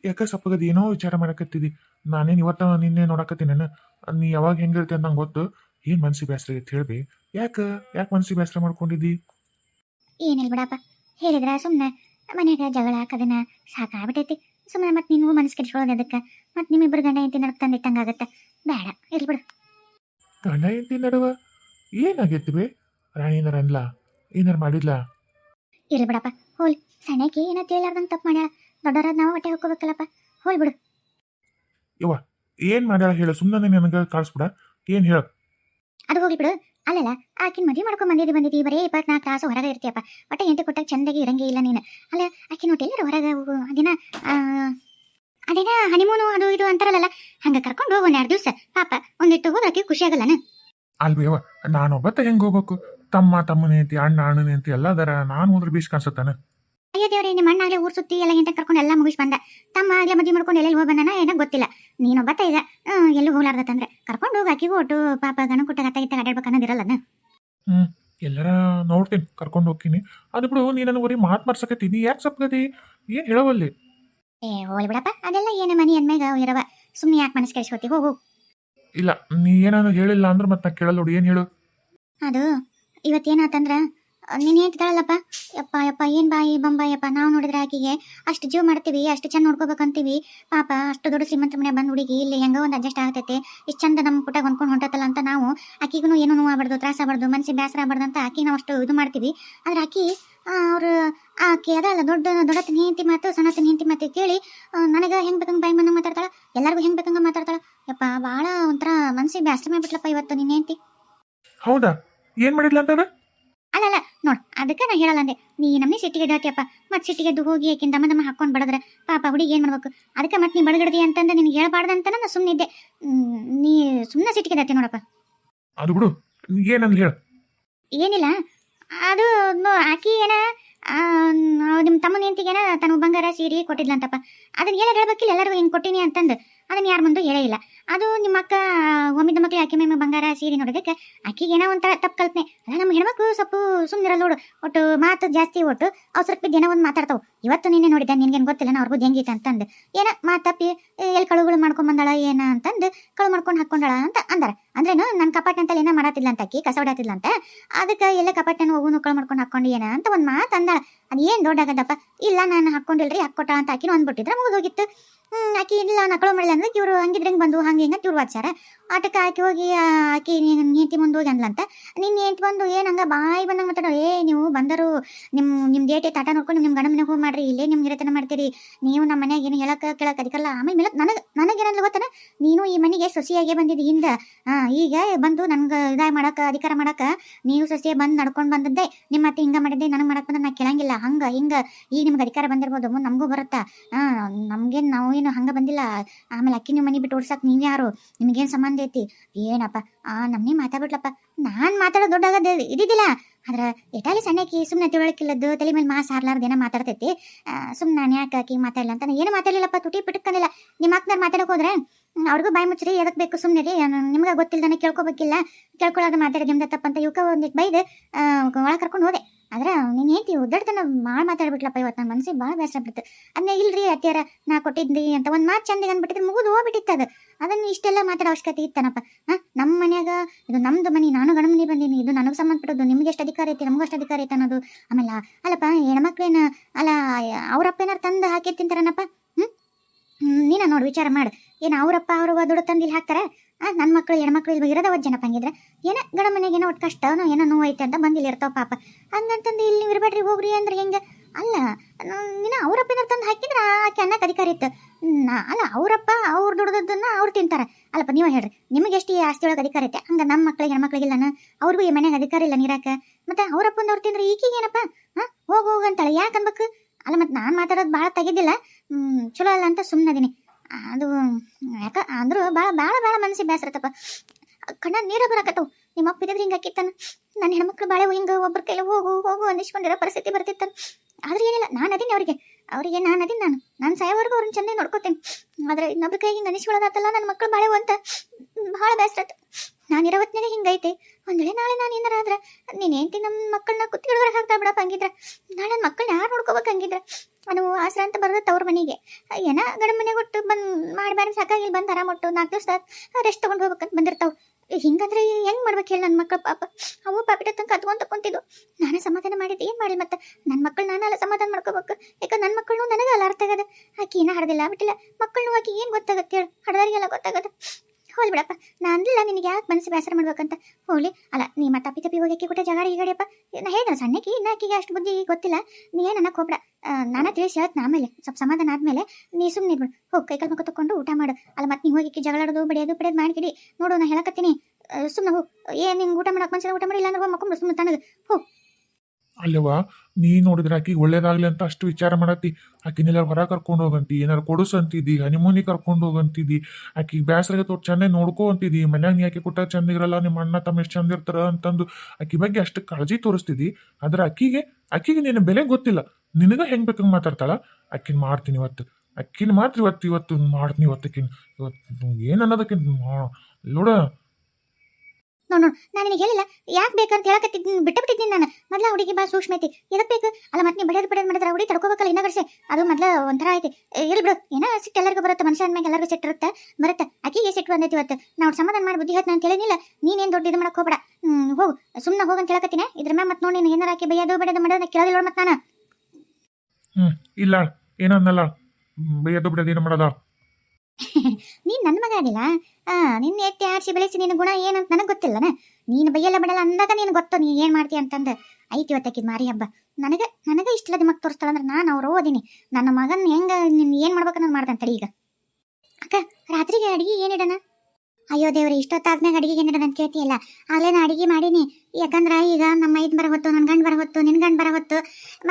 ಯಾಕೆ ಸಪ್ಪಗದ ಏನೋ ವಿಚಾರ ಮಾಡಕತ್ತಿದಿ? ನಾನೇನು ಇವತ್ತ ನಿನ್ನೆ ನೋಡಕತ್ತೀನಿ ನೀ ಯಾವಾಗ ಹೆಂಗಿರ್ತಿ ಅಂತ ನಂಗೆ ಗೊತ್ತು. ಏನು ಮನ್ಸಿ ಬೇಸರ ಐತೆ ಹೇಳ್ಬಿ. ಯಾಕೆ? ಯಾಕೆ ಮನ್ಸಿ ಬೇಸರ ಮಾಡ್ಕೊಂಡಿದ್ದಿ? ಏನಿಲ್ಲ ಬಿಡಪ್ಪ. ಹೇಳಿದ್ರ ಸುಮ್ಮನೆ ಮನ್ಯಾಗ ಜಗಳ ಕದನ ಸಾಕಾಗ್ಬಿಟ್ಟೈತಿ. ಸುಮ್ಮನೆ ಮತ್ತೆ ನೀವು ಮನಸ್ಸು ಕೆಡ್ಸ್ಕೊಳ್ಳೋದು ಅದಕ್ಕೆ. ಮತ್ತೆ ನಿಮ್ಮಿಬ್ಬರು ಗಂಡ ಹೆಂಡತಿ ನಡಕ್ ತಂದಿಟ್ಟಂಗಾಗತ್ತೆ ಬೇಡ ಇರ್ಲಿ ಬಿಡು. ಗಂಡ ಹೆಂಡತಿ ನಡುವ ಏನಾಗೈತಿ ಬೇ? ರಾಣಿನಾರ ಅನ್ಲ ಏನಾರು ಮಾಡಿದ್ಲ? ಇರ್ಲಿ ಬಿಡಪ್ಪ ಹೋಲ್ ಸಣ್ಣಕ್ಕೆ ಏನೋ ತಿಳಿಲಾರ್ದಂಗೆ ತಪ್ಪು ಮಾಡ್ಯಾಳ. ದೊಡ್ಡವರಾದ ನಾವು ಹೊಟ್ಟೆ ಹೋಗ್ಕೋಬೇಕಲ್ಲಪ್ಪ ಹೋಲ್ ಬಿಡು. ಏನು ಮಾಡ್ಯಾಳ ಹೇಳು. ಸುಮ್ಮನೆ ನನಗೆ ಕಾಣಿಸ್ಬಿಡ. ಏನು ಹೇಳ ಅದು ಹೋಗ್ಲಿ ಬಿಡು. ಅಲ್ಲಲ್ಲ, ಆಕಿನ ಮದುವೆ ಮಾಡ್ಕೊಂಡ್ ಬಂದಿದ್ದು, ಬಂದಿದ್ದಿ. ಬರೀ ಇಪ್ಪತ್ನಾಲ್ಕು ತಾಸು ಹೊರಗೆ ಇರ್ತೀಯಪ್ಪ. ಒಟ್ಟೆ ಎಂಟು ಕೊಟ್ಟಾಗ ಚಂದಾಗಿ ಇರಂಗೇ ಇಲ್ಲ ನೀನು. ಅಲ್ಲ, ಆಕಿನ ಎಲ್ಲರೂ ಹೊರಗೆ ಹೋಗು. ಅದಿನ ಹನಿಮೂನು ಅದು ಇದು ಅಂತಾರಲ್ಲ ಹಂಗ ಕರ್ಕೊಂಡು ಹೋಗು ಒಂದು ಎರಡು ದಿವಸ. ಪಾಪ, ಒಂದಿಟ್ಟು ಆಕೆ ಖುಷಿ ಆಗಲ್ಲನ ಅಲ್ಬೇವ ನಾನೊಬ್ಬತ್ತ ಹೆಂಗ್ ಹೋಗ್ಬೇಕು? ತಮ್ಮ ತಮ್ಮನೇಂತಿ ಅಣ್ಣ ಅಣ್ಣನೇ ಎಲ್ಲ ಅದರ ನಾನು ಹೋದ್ರೆ ಬೀಸ್ ಕಾಣಿಸುತ್ತಾನೆ. ಅಯ್ಯೋ ದೇವ್ರೆ ನಿಮ್ಮ ಅಣ್ಣಾಗ್ಲೇ ಊರು ಸುತ್ತಿ ಎಲ್ಲ ಎಂತ ಕರ್ಕೊಂಡು ಎಲ್ಲ ಮುಗಿಸ್ ಬಂದ. ತಮ್ಮ ಆಗ್ಲೇ ಮದುವೆ ಮಾಡ್ಕೊಂಡು ಎಲ್ಲೆಲ್ಲಿ ಹೋಗಿ ಬಂದನ ಏನೋ ಗೊತ್ತಿಲ್ಲ. ನೀನು ಬತ್ತ ಇದ ಎಲ್ಲೂ ಹೋಗ್ಲಾರ್ದತ್ತಂದ್ರೆ? ಕರ್ಕೊಂಡು ಹೋಗಿ ಆಕಿಗೂ ಒಟ್ಟು ಪಾಪ ಗಣ ಕುಟ್ಟ ಗತ್ತ ಗಿತ್ತ ಅಡ್ಯಾಡ್ಬೇಕು ಅನ್ನೋದಿರಲ್ಲನ ಎಲ್ಲರ ನೋಡ್ತೀನಿ ಕರ್ಕೊಂಡು ಹೋಗ್ತೀನಿ. ಅದು ಬಿಡು ನೀ ನನಗೆ ಬರೀ ಮಾತು ಮಾರ್ಸಕತ್ತೀನಿ ಯಾಕೆ ಸಪ್ಗದಿ ಏನು ಹೇಳವಲ್ಲಿ? ಏ ಹೋಗ್ಲಿ ಬಿಡಪ್ಪ. ಅದೆಲ್ಲ ಏನು ಮನಿ ಅಂದ್ಮ್ಯಾಗ ಇರವ. ಸುಮ್ಮನೆ ಯಾಕೆ ಮನಸ್ಸು ಕೆಡಿಸ್ಕೊತಿ? ಹೋಗು. ಇಲ್ಲ ನೀ ಏನಾದ್ರು ಹೇಳಿಲ್ಲ ಅಂದ್ರೆ ಮತ್ತೆ ನಾ ಕೇಳಲ್ಲ ನೋಡಿ. ಏನು ಹೇಳು? ಅದು ಇವತ್ತೇನಾತಂದ್ರ ನೀನು ಹೇಳ್ತಿದ್ದಾಳಲ್ಲಪ್ಪ? ಯಪ್ಪ ಯಪ್ಪ, ಏನು ಬಾಯಿ ಬಂಬಾಯಪ್ಪ ನಾವು ನೋಡಿದ್ರೆ ಆಕಿಗೆ. ಅಷ್ಟು ಜೀವ ಮಾಡ್ತೀವಿ, ಅಷ್ಟು ಚಂದ ನೋಡ್ಕೋಬೇಕಂತೀವಿ. ಪಾಪ, ಅಷ್ಟು ದೊಡ್ಡ ಶ್ರೀಮಂತ ಮನೆ ಬಂದು ಹುಡುಗಿ, ಇಲ್ಲಿ ಹೆಂಗೋ ಒಂದು ಅಡ್ಜಸ್ಟ್ ಆಗತೈತೆ. ಇಷ್ಟು ಚಂದ ನಮ್ಮ ಪುಟ್ಟ ಹೊಂದ್ಕೊಂಡು ಹೊಂಟತ್ತಲ್ಲ ಅಂತ ನಾವು ಆಕಿಗೂ ಏನೂ ನೋವು ತ್ರಾಸ ಆಗ್ಬಾರ್ದು ಮನಸ್ಸಿಗೆ ಬೇಸರ ಆಗ್ಬಾರ್ದು ಅಂತ ಆಕೆ ನಾವು ಅಷ್ಟು ಇದು ಮಾಡ್ತೀವಿ. ಆದ್ರೆ ಆಕಿ ಅವರು, ಆಕೆ ಅದಲ್ಲ ದೊಡ್ಡ ದೊಡ್ಡತನ ಹಿಂತಿ ಮಾತು ಸಣ್ಣತನ ಹಿಂತಿ ಮಾತು ಕೇಳಿ ನನಗೆ ಹೆಂಗೆ ಬೇಕಂಗೆ ಬಾಯಿ ಬಂದಂಗೆ ಮಾತಾಡ್ತಾಳೆ? ಎಲ್ಲರಿಗೂ ಹೆಂಗೆ ಬೇಕಂಗೆ ಮಾತಾಡ್ತಾಳೆ? ಯಪ್ಪ ಭಾಳ ಒಂಥರ ಮನಸ್ಸಿಗೆ ಬೇಸರ ಮಾಡಿಬಿಟ್ಲಪ್ಪ ಇವತ್ತು ನಿನ್ನ ಹೆಂಡತಿ. ಹೌದಾ? ಏನು ಮಾಡಿದ್ಲ ಅಲ್ಲಲ್ಲ ನೋಡ್ ಅದಕ್ಕೆ ನಾ ಹೇಳಲ್ಲ ಅಂದೆ. ನೀ ನಮ್ಮನೆ ಸಿಟ್ಟಿಗೆ ಎದ್ದಾತಿಯಪ್ಪ ಮತ್ತೆ ಸಿಟ್ಟಿಗೆ ಎದ್ದು ಹೋಗಿ ಯಾಕೆ ದಮ ದಮ ಹಾಕೊಂಡ್ ಬಡದ್ರೆ ಪಾಪ ಹುಡುಗಿ ಏನು ಮಾಡ್ಬೇಕು? ಅದಕ್ಕೆ ಮತ್ತೆ ನೀ ಬಡಗಡ್ದಿ ಅಂತಂದ ನಿನಗೆ ಹೇಳ್ಬಾರ್ದಂತ ನಾ ಸುಮ್ಮನಿದ್ದೆ ನೀ ಸುಮ್ಮನೆ ಸಿಟ್ಟಿಗೆ ಎದ್ದಾತಿ ನೋಡಪ್ಪ. ಅದು ಬಿಡು ಏನಂದ್ ಹೇಳ. ಏನಿಲ್ಲ. ಅದು ಆಕಿ ಏನ ನಿಮ್ಮ ತಮ್ಮನ ಹೆಂಡತಿಗೇನ ತನ್ನ ಬಂಗಾರ ಸೀರೆ ಕೊಟ್ಟಿದ್ಲಂತಪ್ಪ. ಅದನ್ನ ಹೇಳ ಹೇಳ್ಬೇಕಿಲ್ಲ ಎಲ್ಲರಿಗೂ ಹಿಂಗ್ ಕೊಟ್ಟಿನಿ ಅಂತಂದು. ಅದನ್ನ ಯಾರ ಮುಂದೆ ಹೇಳೇ ಇಲ್ಲ. ಅದು ನಿಮ್ಮ ಅಕ್ಕ ಆಕೆ ಮೇಮ ಬಂಗಾರ ಸೀರೆ ನೋಡೋದಕ್ಕೆ ಆಕಿಗೆ ಏನೋ ಒಂಥರ ತಪ್ಪು ಕಲ್ಪನೆ. ಅಲ್ಲ, ನಮ್ಮ ಹೆಣ್ಮಕ್ಳು ಸ್ವಲ್ಪ ಸುಮ್ಮನಿರಲ್ಲ ನೋಡು. ಒಟ್ಟು ಮಾತು ಜಾಸ್ತಿ ಒಟ್ಟು ಅವಸರಕ್ಕೆ ಏನೋ ಒಂದು ಮಾತಾಡ್ತಾವೆ. ಇವತ್ತು ನಿನ್ನೆ ನೋಡಿದ್ದೆ ನಿನ್ಗೇನು ಗೊತ್ತಿಲ್ಲ, ನಾ ಅವ್ರಿಗೂ ಹೆಂಗಿತ್ತು ಅಂತಂದು. ಏನ ಮಾತಪ್ಪಿ ಎಲ್ಲಿ ಕಳುಗಳು ಮಾಡ್ಕೊಂಡ್ ಬಂದಾಳ, ಏನ ಅಂತಂದು ಕಳು ಮಾಡ್ಕೊಂಡು ಹಾಕೊಂಡಾಳ ಅಂತ ಅಂದಾರ. ಅಂದ್ರೇನು ನನ್ನ ಕಪಾಟ್ ಅಂತಲ್ಲಿ ಏನೋ ಮಾಡತ್ತಿಲ್ಲ ಅಂತ ಅಕ್ಕಿ, ಕಸ ಹೊಡಾತಿಲ್ಲ ಅಂತ. ಅದಕ್ಕೆ ಎಲ್ಲ ಕಪಾಟ್ನ ಹೋಗುನು ಕಳು ಮಾಡ್ಕೊಂಡು ಹಾಕೊಂಡು ಏನ ಅಂತ ಒಂದು ಮಾತು ಅಂದಾಳ. ಅದು ದೊಡ್ಡ ಆಗದಪ್ಪ ಇಲ್ಲ, ನಾನು ಹಾಕೊಂಡಿಲ್ರಿ ಹಾಕೊಟ್ಟ ಅಂತ ಆಕಿನ ಅಂದ್ಬಿಟ್ಟಿದ್ರೆ, ಮುಗಿದು ಹೋಗಿತ್ತು. ಹ್ಮ್ ಆಕಿ ಇಲ್ಲ ನಕಳು ಮಾಡಿಲ್ಲ ಅಂದ್ರೆ ಇವರು ಹಂಗಿದ್ರೆ ಹೆಂಗ್ ಬಂದು, ಹಂಗೆ ಹಿಂಗೆ ಇವ್ರು ವಾಚಾರ ಆಟಕ್ಕೆ ಆಕಿ ಹೋಗಿ ಆಕಿ ಹೆಂಡತಿ ಮುಂದೆ ಹೋಗಿ ಅಂದ್ಲಂತ ನಿನ್ನ ಹೆಂಡತಿ ಬಂದು ಏನು ಹಂಗ ಬಾಯಿ ಬಂದಂಗೆ ಮಾತಾಡೋ, ಏ, ನೀವು ಬಂದರು ನಿಮ್ಮ ನಿಮ್ಮ ಡೇಟೆ ತಾಟ ನೋಡ್ಕೊಂಡು ನಿಮ್ಮ ಗಂಡ ಮನೆಗೆ ಹೋಗಿ ಮಾಡ್ರಿ, ಇಲ್ಲೇ ನಿಮ್ಮ ಇರತನ ಮಾಡ್ತೀರಿ. ನೀವು ನಮ್ಮ ಮನೆಯಾಗ ಏನು ಹೇಳಕ್ಕೆ ಕೇಳಕ್ಕೆ ಅದಕ್ಕಲ್ಲ ಆಮೇಲೆ ಮೇಲೆ ನನಗೆ ಏನಲ್ಲ ಗೊತ್ತಾನ? ನೀನು ಈ ಮನೆಗೆ ಸೊಸೆಯಾಗೆ ಬಂದಿದ್ದು ಹಿಂದೆ ಈಗ ಬಂದು ನನಗೆ ಇದಾಗಿ ಮಾಡೋಕೆ, ಅಧಿಕಾರ ಮಾಡೋಕೆ, ನೀವು ಸೊಸೆ ಬಂದು ನಡ್ಕೊಂಡು ಬಂದದ್ದೇ. ನಿಮ್ಮ ಅತ್ತೆ ಹಿಂಗೆ ಮಾಡಿದ್ದೆ, ನನಗೆ ಮಾಡಕ್ಕೆ ಬಂದ್ರೆ ನಾನು ಕೇಳಂಗಿಲ್ಲ. ಹಂಗೆ, ಹಿಂಗೆ, ಈಗ ನಿಮ್ಗೆ ಅಧಿಕಾರ ಬಂದಿರ್ಬೋದು ನಮಗೂ ಬರುತ್ತಾ? ನಮ್ಗೇನು ನಾವು ಏನು ಹಂಗೆ ಬಂದಿಲ್ಲ. ಆಮೇಲೆ ಅಕ್ಕಿ ನಿಮ್ಮ ಮನೆ ಬಿಟ್ಟು ಓಡ್ಸಕ್ಕೆ ನೀವು ಯಾರು? ನಿಮಗೇನು ಸಂಬಂಧ ಐತಿ? ಏನಪ್ಪ? ಆ ನಮ್ಮನೆ ಮಾತಾಡ್ಬಿಟ್ಲಪ್ಪ. ನಾನು ಮಾತಾಡೋ ದೊಡ್ಡದ ಇದ್ದಿದ್ದಿಲ್ಲ. ಆದ್ರೆ ಎಟಾಲಿ ಸಣ್ಣಕಿ ಸುಮ್ಮನೆ ತಿಳಿಕಿಲ್ಲದ್ದು ತಲೆ ಮೇಲೆ ಮಾಸ್ ಹಾರ್ಲಾರ್ದೇನ ಮಾತಾಡ್ತೈತಿ. ಸುಮ್ಮನೆ ನಾನು ಯಾಕೆ ಆಕಿ ಮಾತಾಡಲ್ಲ ಅಂತ ಏನು ಮಾತಾಡಲಿಲ್ಲಪ್ಪ, ತುಟಿ ಪಿಟಕ್ಕಂದಿಲ್ಲ. ನಿಮ್ಮ ಅಕ್ಕನಾರು ಮಾತಾಡಕ್ಕೆ ಹೋದ್ರೆ ಅವ್ರಿಗೂ ಬಾಯಿ ಮುಚ್ಚ್ರಿ ಎದಕ್ಕೆ ಬೇಕು ಸುಮ್ಮನೆ ರೀ ನಿಮ್ಗೆ ಗೊತ್ತಿಲ್ಲದಾನೆ ಕೇಳ್ಕೊಬೇಕಿಲ್ಲ. ಕೇಳ್ಕೊಳ್ಳೋದು ಮಾತಾಡೋದು ನಿಮ್ದು ತಪ್ಪಂತ ಇವಕ್ಕ ಒಂದಿಟ್ಟು ಬೈದು ಒಳಗೆ ಕರ್ಕೊಂಡು ಹೋದೆ. ಆದ್ರೆ ನೀನು ಹೇಳ್ತಿ ಉದ್ದಾಡ್ತಾನ ಭಾಳ ಮಾತಾಡ್ಬಿಟ್ಲಪ್ಪ ಇವತ್ತು ನನ್ನ ಮನಸ್ಸಿಗೆ ಭಾಳ ಬೇಸರ ಬಿಡ್ತು ಅದನ್ನ ಇಲ್ರಿ ಅತ್ಯಾರ ನಾ ಕೊಟ್ಟಿದ್ದಿ ಅಂತ ಒಂದು ಮಾತು ಚಂದಿಗೆ ಅನ್ಬಿಟ್ಟಿದ್ರೆ ಮುಗಿದು ಹೋಗ್ಬಿಟ್ಟಿತ್ತು ಅದು. ಅದನ್ನ ಇಷ್ಟೆಲ್ಲ ಮಾತಾಡೋ ಅವಶ್ಯಕತೆ ಇತ್ತನಪ್ಪ. ಹಾಂ? ನಮ್ಮ ಮನ್ಯಾಗ ಇದು ನಮ್ದು ಮನೆ, ನಾನು ಗಣ ಮನೆ ಬಂದೀನಿ, ಇದು ನನಗೆ ಸಂಬಂಧಪಟ್ಟದ್ದು, ನಿಮ್ಗೆ ಎಷ್ಟು ಅಧಿಕಾರ ಐತಿ, ನಮಗೂ ಅಷ್ಟು ಅಧಿಕಾರ ಐತೆ ಅನ್ನೋದು. ಆಮೇಲೆ, ಅಲ್ಲಪ್ಪ, ಹೆಣ್ಮಕ್ಳೇನ, ಅಲ್ಲ, ಅವ್ರಪ್ಪ ಏನಾರು ತಂದು ಹಾಕಿ ತಿಂತಾರನಪ್ಪ? ಹ್ಞೂ ನೀನ ನೋಡಿ ವಿಚಾರ ಮಾಡು. ಏನು ಅವರಪ್ಪ ಅವರು ದುಡ್ಡು ತಂದು ಇಲ್ಲಿ ಹಾಕ್ತಾರೆ? ನನ್ನ ಮಕ್ಕಳು ಹೆಣ್ಮಕ್ಳು ಇಲ್ಲಿ ಇರೋದ ಒಂದು ಜನಪ್ಪ ಹಂಗಿದ್ರೆ ಏನ ಗಣ ಮನೆಗೆ ಏನೋ ಒಟ್ಟು ಕಷ್ಟನೋ ಏನೋ ನೋವು ಐತೆ ಅಂತ ಬಂದು ಇಲ್ಲಿ ಪಾಪ. ಹಂಗಂತಂದು ಇಲ್ಲಿ ನೀವು ಇರಬೇಡ್ರಿ, ಹೋಗ್ರಿ ಅಂದ್ರೆ ಹೆಂಗೆ? ಅಲ್ಲ ನೀನು ಅವರಪ್ಪ ಏನಾರು ತಂದು ಹಾಕಿದ್ರೆ ಆಕೆ ಅನ್ನಕ್ಕೆ ಅಧಿಕಾರ ಇತ್ತು. ನಾ- ಅಲ್ಲ, ಅವರಪ್ಪ ಅವ್ರು ದುಡ್ದದ್ದನ್ನು ಅವ್ರು ತಿಂತಾರೆ. ಅಲ್ಲಪ್ಪ, ನೀವು ಹೇಳ್ರಿ, ನಿಮಗೆ ಎಷ್ಟು ಈ ಆಸ್ತಿ ಒಳಗೆ ಅಧಿಕಾರ ಐತೆ? ಹಂಗೆ ನಮ್ಮ ಮಕ್ಳಿಗೆ ಹೆಣ್ಮಕ್ಳಿಗಿಲ್ಲನ ಅವ್ರಿಗೂ ಈ ಮನೆಗೆ ಅಧಿಕಾರ ಇಲ್ಲ ನೀರಾಕ. ಮತ್ತೆ ಅವರಪ್ಪಂದವ್ರು ತಿಂದ್ರೆ ಈಕಿಗೆ ಏನಪ್ಪ? ಹಾಂ, ಹೋಗು ಅಂತಾಳೆ ಯಾಕೆ ಅನ್ಬೇಕು? ಅಲ್ಲ, ಮತ್ತೆ ನಾನು ಮಾತಾಡೋದು ಭಾಳ ತೆಗೆದಿಲ್ಲ. ಚಲೋ ಅಲ್ಲ ಅಂತ ಸುಮ್ಮನದೀನಿ ಅದು, ಯಾಕ ಅಂದ್ರು ಭಾಳ ಭಾಳ ಭಾಳ ಮನಸ್ಸಿಗೆ ಬೇಸರತ್ತಪ್ಪ ಕಣ್ಣ ನೀರ ಬರಕತ್ತವು. ನಿಮ್ಮ ಅಪ್ಪ ಇದ್ರೆ ಹಿಂಗೆ ಹಾಕಿತ್ತಾನ. ನನ್ನ ಹೆಣ್ಮಕ್ಳು ಬಾಳೆ ಹಿಂಗೆ ಒಬ್ಬರ ಕೈಲಿ ಹೋಗು ಹೋಗು ಅಂದಿಸ್ಕೊಂಡಿರೋ ಪರಿಸ್ಥಿತಿ ಬರ್ತಿತ್ತಾನ. ಆದ್ರೆ ಏನಿಲ್ಲ, ನಾನು ಅದೀನಿ ಅವರಿಗೆ. ಅವರಿಗೆ ನಾನು ಅದೀನಿ ನಾನು. ನಾನು ಸಾಯೋವರೆಗೂ ಅವ್ರನ್ನ ಚೆನ್ನಾಗಿ ನೋಡ್ಕೋತೇನೆ. ಆದ್ರೆ ಇನ್ನೊಬ್ರ ಕೈ ಹಿಂಗೆ ಅನಿಸ್ಕೊಳ್ಳೋದಾತಲ್ಲ ನನ್ನ ಮಕ್ಕಳು ಬಾಳೆ ಅಂತ. ಭಾಳ ಬೇಸರ ನಾನು ಇರೋ ಹೊತ್ನಾಗ ಹಿಂಗೈತೆ. ಒಂದ್ ವೇಳೆ ನಾಳೆ ನಾನು ಏನಾರ ಆದ್ರೆ ನೀನ್ ಹೆಂಡತಿ ನಮ್ಮ ಮಕ್ಕಳನ್ನ ಕುತ್ತಿಗೆ ಹಾಕ್ತಾ ಬಿಡಪ್ಪ ಹಂಗಿದ್ರೆ. ನಾಳೆ ನನ್ನ ಮಕ್ಕಳನ್ನ ಯಾರು ನೋಡ್ಕೋಬೇಕು ಹಂಗಿದ್ರ? ಅವನು ಆಸರ ಅಂತ ಬರೋದು ತವ್ರ ಮನೆಗೆ. ಏನ ಗಡ ಮನೆಗೆ ಒಟ್ಟು ಬಂದು ಮಾಡಿ ಸಾಕಾಗಿಲ್ಲ, ಬಂದು ಆರಾಮೊಟ್ಟು ನಾಲ್ಕು ದಿವಸ ರೆಸ್ಟ್ ತಗೊಂಡು ಹೋಗ್ಬೇಕಂತ ಬಂದಿರ್ತಾವ. ಹಿಂಗಂದ್ರೆ ಹೆಂಗ್ ಮಾಡ್ಬೇಕು ಹೇಳಿ ನನ್ನ ಮಕ್ಕಳು ಪಾಪ. ಅವು ಪಾಪಿಟ ತನಕ ಕತ್ಕೊಂತ ಕುಂತಿದ್ದು ನಾನು ಸಮಾಧಾನ ಮಾಡಿದ್ದು ಏನು ಮಾಡಿ ಮತ್ತೆ? ನನ್ನ ಮಕ್ಕಳು ನಾನು ಅಲ್ಲ ಸಮಾಧಾನ ಮಾಡ್ಕೋಬೇಕು. ಯಾಕಂದ್ರೆ ನನ್ನ ಮಕ್ಕಳು ನನಗೆ ಅಲ್ಲ ಅರ್ಥ ಆಗದ. ಆಕಿ ಏನ ಹಡ್ದಿಲ್ಲ, ಬಿಟ್ಟಿಲ್ಲ. ಮಕ್ಕಳನ್ನು ಆಕಿ ಏನು ಗೊತ್ತಾಗತ್ತೆ ಹೇಳು? ಹಡ್ದವ್ರಿಗೆಲ್ಲ ಗೊತ್ತಾಗದ ಹೋಲ್ ಬಿಡಪ್ಪ. ನಾನಿಲ್ಲ ನಿನಗೆ ಯಾಕೆ ಮನಸ್ಸು ಬೇಸರ ಮಾಡ್ಬೇಕಂತ? ಹೋಗ್ಲಿ. ಅಲ್ಲ, ನೀ ಮತ್ತೆ ಅಪ್ಪಿ ತಪ್ಪಿ ಹೋಗಿ ಕೊಟ್ಟ ಜಗಾಡಿ ಈಗಡಿಯಪ್ಪ ನಾ ಹೇಳಿದ ಸಣ್ಣಕಿ ಇನ್ನ ಆಕಿಗೆ ಅಷ್ಟು ಬುದ್ಧಿ ಗೊತ್ತಿಲ್ಲ. ನೀ ಏನನ್ನ ಹೋಗ್ಬೇಡ ನಾನು ತಿಳಿಸಿ ಹೇಳ್ತೀನಿ ಆಮೇಲೆ. ಸ್ವಲ್ಪ ಸಮಾಧಾನ ಆದ್ಮೇಲೆ ನೀ ಸುಮ್ಮನೆ ಬಿಡು ಹೋಗಿ ಕೈಕಲ್ ಕಾಲು ಮುಖ ತಕೊಂಡು ಊಟ ಮಾಡು. ಅಲ್ಲ, ಮತ್ತೆ ನೀವು ಹೋಗಿಕ್ಕೆ ಜಗಳಾಡೋದು, ಬಡಿಯೋದು ಬಡಿಯೋದು ಮಾಡ್ಕಿಡಿ. ನೋಡು, ನಾ ಹೇಳಕತ್ತೀನಿ. ಸುಮ್ಮನೆ ಹೋಗಿ. ಏನು ನಿಂಗೆ ಊಟ ಮಾಡಕ್ಕೆ ಮನಸ್ಸಿಲ್ಲ ಊಟ ಮಾಡಿಲ್ಲ ಅಂದ್ರೆ ಹೋಗಿ ಮಕ್ಕೊಂಡು ಸುಮ್ಮನೆ ತಣ್ಣಗೆ. ಅಲ್ಲವ ನೀ ನೋಡಿದ್ರೆ ಆಕಿಗೆ ಒಳ್ಳೇದಾಗ್ಲಿ ಅಂತ ಅಷ್ಟು ವಿಚಾರ ಮಾಡತ್ತಿ. ಆಕಿನೆಲ್ಲ ಹೊರ ಕರ್ಕೊಂಡು ಹೋಗಂತಿ, ಏನಾರು ಕೊಡಿಸು ಅಂತಿದ್ದಿ ಹನಿಮೂನಿ ಕರ್ಕೊಂಡು ಹೋಗಂತಿದ್ದಿ ಆಕಿಗೆ ಬ್ಯಾಸರಾಗ ತೋರ್ ಚೆನ್ನಾಗಿ ನೋಡ್ಕೋ ಅಂತಿದ್ದಿ ಮನ್ಯಾಗ ನೀ ಆಕೆ ಕೊಟ್ಟ ಚಂದ ಇರಲ್ಲ ನಿಮ್ಮ ಅಣ್ಣ ತಮ್ಮ ಎಷ್ಟು ಚಂದ ಇರ್ತಾರ ಅಂತಂದು ಆಕಿ ಬಗ್ಗೆ ಅಷ್ಟು ಕಾಳಜಿ ತೋರಿಸ್ತಿದ್ದಿ ಆದ್ರೆ ಆಕಿಗೆ ಆಕಿಗೆ ನಿನ್ನ ಬೆಲೆ ಗೊತ್ತಿಲ್ಲ. ನಿನಗ ಹೆಂಗ್ ಬೇಕಂಗ್ ಮಾತಾಡ್ತಾಳ? ಆಕಿನ ಮಾಡ್ತೀನಿ ಇವತ್ತು. ಅಕ್ಕಿನ ಮಾತ್ರ ಇವತ್ತು ಇವತ್ತು ಮಾಡ್ತೀನಿ ಇವತ್ತಕ್ಕಿನ ಇವತ್ತು ಏನು ಅನ್ನೋದಕ್ಕೆ ನೋಡ ನೋಡು ನಾನು ನಿನಗೆ ಹೇಳಿಲ್ಲ, ಯಾಕೆ ಬೇಕಂತ ಹೇಳಕತ್ತಿದ್ದೀನಿ ಬಿಟ್ಟು ಬಿಟ್ಟಿದ್ದೀನಿ ನಾನು. ಮೊದಲ ಹುಡುಗಿ ಬಾ ಸೂಕ್ಷ್ಮ ಐತಿ ಎದಕ್ಕೆ ಬೇಕು? ಅಲ್ಲ ಮತ್ತೆ ನೀವು ಬಡಿಯೋದು ಬಡಿಯೋದು ಮಾಡಿದ್ರೆ ಹುಡುಗಿ ತಡ್ಕೋಬೇಕಲ್ಲ, ಇನ್ನ ವರ್ಷ ಅದು ಮೊದಲ ಒಂಥರ ಐತಿ. ಇರ್ಲಿ ಬಿಡು, ಏನೋ ಸಿಟ್ಟು ಎಲ್ಲರಿಗೂ ಬರುತ್ತೆ? ಮನುಷ್ಯ ಅಂದ್ಮೇಲೆ ಎಲ್ಲರಿಗೂ ಸಿಟ್ಟಿರುತ್ತೆ ಬರುತ್ತೆ? ಆಕಿಗೆ ಸಿಟ್ಟು ಬಂದೈತಿ ಇವತ್ತು. ನಾವು ಸಮಾಧಾನ ಮಾಡಿ ಬುದ್ಧಿ ಹೇಳ್ತೀನಿ ಅಂತ ಹೇಳಿನಿಲ್ಲ ನೀನೇನು ದೊಡ್ಡ ಇದು ಮಾಡಕ್ಕೆ ಹೋಗ್ಬೇಡ. ಹೋಗು. ಸುಮ್ಮನೆ ಹೋಗಂತ ಹೇಳಕತ್ತೀನಿ. ಇದ್ರ ಮೇಲೆ ಮತ್ತೆ ನೋಡಿ ನೀನು ಏನಾರ ಆಕಿ ಬೈಯೋದು ಬಿಡೋದು ಮಾಡೋದು, ಕೇಳೋದಿಲ್ಲ ಮತ್ತೆ ನಾನು. ಹ್ಞೂ ಇಲ್ಲ. ಏನೋ ಅನ್ನಲ್ಲ ಬೈಯೋದು ಬಿಡೋದು ಏನು ಮಾಡೋದ? ನೀನ್ ನನ್ನ ಮಗ ಅದಿಲ್ಲ ನಿನ್ನ ಎತ್ತಿ ಆಡ್ಸಿ ಬೆಳೆಸಿ ನಿನ್ನ ಗುಣ ಏನಂತ ನನಗೆ ಗೊತ್ತಿಲ್ಲನ? ನೀನು ಬೈಯಲ್ಲ ಬಿಡಲ್ಲ ಅಂದಾಗ ನೀನು ಗೊತ್ತು ನೀ ಏನು ಮಾಡ್ತೀಯ ಅಂತಂದು. ಐತಿ ಇವತ್ತಕ್ಕಿದ್ ಮಾರಿ ಹಬ್ಬ. ನನಗೆ ನನಗೆ ಇಷ್ಟಲದ ಮಗ ತೋರಿಸ್ತಾಳ ಅಂದ್ರೆ ನಾನು ಅವ್ರು ಓದಿನಿ. ನನ್ನ ಮಗನ ಹೆಂಗ, ನಿನ್ ಏನು ಮಾಡ್ಬೇಕನ್ನೋದು ನಾನು ತಡಿ ಈಗ. ಅಕ್ಕ, ರಾತ್ರಿಗೆ ಅಡಿಗೆ ಏನಿಡಣ ಅಯ್ಯೋ ದೇವ್ರೆ ಇಷ್ಟೊತ್ತಾದ್ಮ್ಯಾಗ ಅಡಿಗೆ ಏನಿಡಣ ಅಂತ ಕೇಳ್ತಿಯಲ್ಲ? ಆಗ್ಲೇ ನಾ ಅಡಿಗೆ ಮಾಡೀನಿ. ಯಾಕಂದ್ರೆ ಈಗ ನಮ್ಮ ಐದು ಬರ ಹೊತ್ತು ನನ್ನ ಗಂಡು ಬರ ಹೊತ್ತು, ನಿನ್ ಗಂಡು ಬರ ಹೊತ್ತು,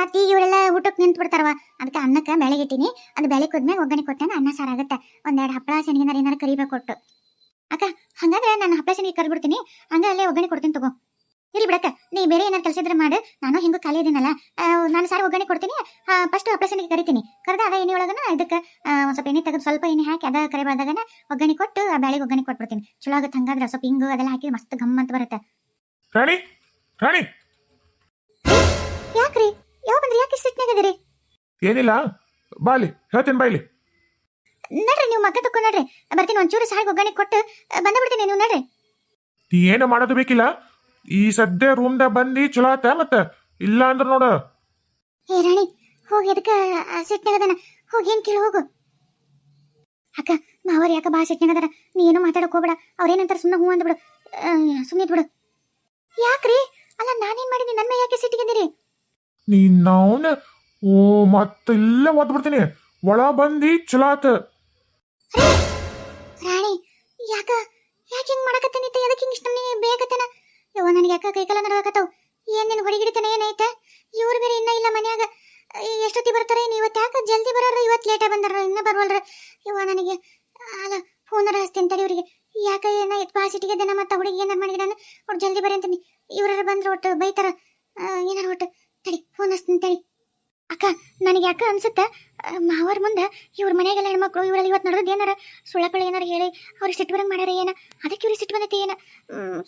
ಮತ್ತೆ ಈಗ ಇವರೆಲ್ಲ ಊಟಕ್ಕೆ ನಿಂತು ಬಿಡ್ತಾರವ ಅದಕ್ಕೆ ಅನ್ನಕ್ಕೆ ಬೆಳಗಿಟ್ಟಿನಿ ಅದು ಬೆಳೆ ಹೋದ್ಮೇಲೆ ಒಗ್ಗರಣೆ ಕೊಟ್ಟೆ ಅನ್ನ ಸಾರು ಆಗುತ್ತೆ. ಒಂದೆರಡು ಹಪ್ಪಳ ಶನಿಗೆ ಏನಾರು ಕರಿಬೇಕು ಕೊಟ್ಟು ಅಕ್ಕ, ಹಂಗಾದ್ರೆ ನಾನು ಹಪ್ಪಳ ಶನಿಗೆ ಕರ್ಬಿಡ್ತೀನಿ ಹಂಗ ಅಲ್ಲೇ ಒಗ್ಗರಣೆ ಕೊಡ್ತೀನಿ ತಗೋ. ಇರ್ಲಿ ಬಿಡಕ್ಕ ನೀ ಬೇರೆ ಏನಾರು ಕೆಲಸ ಇದ್ರೆ ಮಾಡು. ನಾನು ಹೆಂಗೂ ಖಾಲಿ ಇದೀನಲ್ಲ. ನಾನು ಸಾರಿ ಒಗ್ಗರಣೆ ಕೊಡ್ತೀನಿ. ಫಸ್ಟ್ ಶನಿಗೆ ಕರಿತೀನಿ. ಕರೆದ ಅದ ಎಣ್ಣೆ ಒಳಗನ ಇದಕ್ಕೆ ಸ್ವಲ್ಪ ಎಣ್ಣೆ ತೆಗೆದು ಸ್ವಲ್ಪ ಎಣ್ಣೆ ಹಾಕಿ ಅದ ಕರಿಬಾರ್ದಾಗನ ಒಗ್ಗರಣೆ ಕೊಟ್ಟು ಆ ಬ್ಯಾಳಿಗೆ ಒಗ್ಗರಣೆ ಕೊಟ್ಬಿಡ್ತೀನಿ. ಚಲೋ ಆಗುತ್ತೆ ಹಂಗಾದ್ರೆ ಸ್ವಲ್ಪ ಹಿಂಗು ಅದೆಲ್ಲ ಹಾಕಿ ಮಸ್ತ್ ಗಮ್ ಅಂತ ಬರುತ್ತೆ. ರಾಣಿ ರಾಣಿ. ಯಾಕ್ರಿ? ಯಾವ ಬಂದ್ರಿ? ಯಾಕೆ ಸಿಟ್ನಾಗದಿರಿ ಏನಿಲ್ಲ ಬಾಲಿ ಹೇಳ್ತೀನಿ ಬಾಯ್ಲಿ ನಡ್ರಿ ನೀವು ಮಕ್ಕ ತಕೊಂಡ್ ನಡ್ರಿ. ಬರ್ತೀನಿ ಒಂಚೂರು ಸಾರಿಗೆ ಒಗ್ಗರಣೆ ಕೊಟ್ಟು ಬಂದ ಬಿಡ್ತೀನಿ ನೀವು ನಡ್ರಿ. ನೀ ಏನು ಮಾಡೋದು ಬೇಕಿಲ್ಲ? ಈ ಸದ್ಯ ರೂಮ್ದಾಗ ಬಂದು ಚಲೋ ಆತ ಮತ್ತ? ಇಲ್ಲ ಅಂದ್ರೆ ನೋಡ. ಏ ರಾಣಿ ಹೋಗಿ ಅದಕ್ಕ ಸಿಟ್ನಾಗದನ ಹೋಗಿ ಏನ್ ಕೇಳಿ ಹೋಗು. ಅಕ್ಕ ಮಾವರ್ ಯಾಕ ಬಾ ಸಿಟ್ನಾಗದಾರ ನೀ ಏನು ಮಾತಾಡಕ್ ಹೋಗ್ಬೇಡ. ಅವ್ರೇನಂತಾರ ಸುಮ್ಮನೆ ಹೂ ಅಂದ್ಬಿಡು. ಸುಮ್ಮನೆ ಬಿಡು ಯಾಕ್ರಿ? ಅಲ್ಲ ನಾನೇನ್ ಮಾಡಿದ್ದೀನಿ? ನನ್ನ ಯಾಕೆ ಸಿಟ್ಟಿಗೆಂದಿರಿ ನೀ ನಾವ್ನ ಓ ಮತ್ತೆ ಇಲ್ಲ ಒದ್ ಬಿಡ್ತೀನಿ ಒಳ ಬಂದಿ ಚಲೋ ಆತ. ಯಾಕ ಕೈಕಾಲ ನಡಕತ್ತಾವ ಏನ್ ನಿನ್ ಹೊಡಿಗಿಡಿತನ ಏನೈತೆ ಇವ್ರು ಬೇರೆ ಇನ್ನ ಇಲ್ಲ ಮನ್ಯಾಗ. ಎಷ್ಟೊತ್ತಿ ಬರ್ತಾರೆ? ಏನ್ ಇವತ್ತು ಯಾಕ ಜಲ್ದಿ ಬರೋರು ಇವತ್ತು ಲೇಟ ಬಂದಾರ ಇನ್ನ ಬರ್ವಲ್ರ. ಇವ ನನಗೆ ಅಲ್ಲ ಫೋನರ ಹಚ್ತೀನಿ ತಡಿ ಇವ್ರಿಗೆ. ಯಾಕ ಏನ ಎತ್ ಸಿಟಿಗೆ ದಿನ ಮತ್ತೆ ಹುಡುಗಿ ಏನಾರು ಮಾಡಿದಾನ ಅವ್ರು ಜಲ್ದಿ ಬರೀ ಅಂತೀನಿ. ಇವ್ರ ಬಂದ್ರೆ ಒಟ್ಟು ಬೈತಾರ. ಏನಾರ ಒಟ್ಟು ತಡಿ ಫೋನ್ ಹಚ್ತೀನಿ ತಡಿ. ಅಕ್ಕ, ನನಗೆ ಯಾಕ ಅನ್ಸುತ್ತೆ ಮಾವರ್ ಮುಂದೆ ಇವ್ರ ಮನೆಗೆಲ್ಲ ಹೆಣ್ಮಕ್ಳು, ಇವರಲ್ಲಿ ಇವತ್ತು ನಡೆದ್ ಏನಾರ? ಸುಳ್ಳಗಳು ಏನಾರ ಹೇಳಿ, ಅವ್ರಿಗೆ ಸಿಟ್ಟು ಬರಂಗ್ ಮಾಡ್ಯಾರ ಏನ? ಅದಕ್ಕೆ ಇವ್ರಿಗೆ ಸಿಟ್ಟು ಬಂದೈತಿ ಏನ?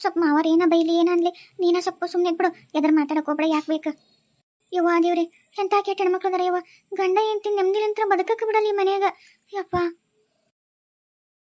ಸ್ವಲ್ಪ ಮಾವರ್ ಏನ ಬೈಲಿ ಏನ ಅನ್ಲಿ, ನೀನ ಸ್ವಲ್ಪ ಸುಮ್ಮನೆ ಬಿಡು ಎದ್ರ ಮಾತಾಡಕ್ ಹೋಗ್ಬೇಡ, ಯಾಕೆ ಬೇಕು? ಯವ್ವ ದೇವ್ರಿ, ಎಂತ ಕೆಟ್ಟ ಹೆಣ್ಮಕ್ಳು ಅದಾರ ಯವ್ವ? ಗಂಡ ಹೆಂಡ್ತಿ ನೆಮ್ಮದಿಲಿಂತ್ರ ಬದುಕಕ್ಕೆ ಬಿಡಲ್ಲ ಈ ಮನ್ಯಾಗ. ಯಪ್ಪ.